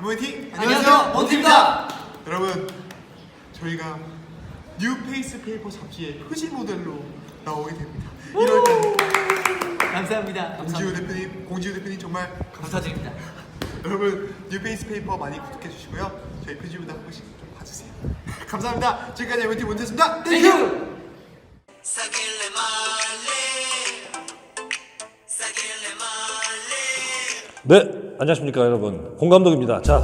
MOT 안녕하세요, 몬티입니다. 여러분 저희가 뉴 페이스 페이퍼 잡지의 표지 모델로 나오게 됩니다. 1월달 감사합니다. 공지우 감사합니다. 대표님, 공지우 대표님 정말 감사드립니다. 여러분 뉴 페이스 페이퍼 많이 구독해 주시고요. 저희 표지부도 한 번씩 좀 봐주세요. 감사합니다. 지금까지 MOT 몬티였습니다. 땡큐. 땡큐! Sakile male, sakile male. 네, 안녕하십니까 여러분. 공감독입니다. 자,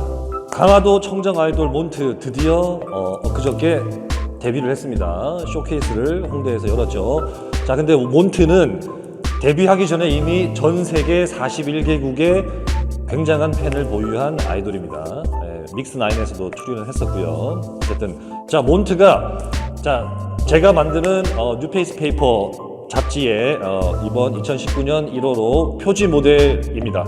강화도 청정 아이돌 몬트 드디어 어, 그저께 데뷔를 했습니다. 쇼케이스를 홍대에서 열었죠. 자, 근데 몬트는 데뷔하기 전에 이미 전 세계 41개국의 굉장한 팬을 보유한 아이돌입니다. 예, 믹스 나인에서도 출연을 했었고요. 어쨌든 자 몬트가 자 제가 만드는 어, 뉴페이스 페이퍼 잡지에 어, 이번 2019년 1호로 표지 모델입니다.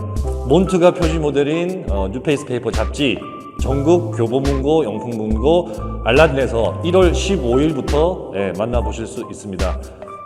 몬트가 표지 모델인 어, 뉴페이스 페이퍼 잡지 전국 교보문고, 영풍문고, 알라딘에서 1월 15일부터 예, 만나보실 수 있습니다.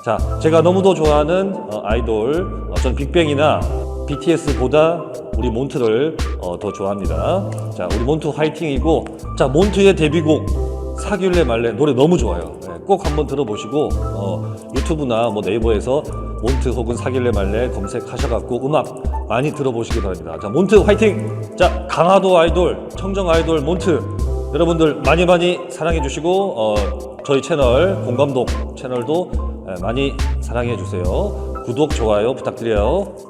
자, 제가 너무도 좋아하는 어, 아이돌, 어, 전 빅뱅이나 BTS보다 우리 몬트를 어, 더 좋아합니다. 자, 우리 몬트 화이팅이고, 자, 몬트의 데뷔곡 사귈래 말래 노래 너무 좋아요. 네, 꼭 한번 들어보시고 어, 유튜브나 뭐 네이버에서 몬트 혹은 사귈래 말래 검색하셔갖고 음악 많이 들어보시기 바랍니다. 자, 몬트 화이팅! 자, 강화도 아이돌, 청정 아이돌 몬트 여러분들 많이 많이 사랑해 주시고 어, 저희 채널 공감독 채널도 예, 많이 사랑해 주세요. 구독 좋아요 부탁드려요.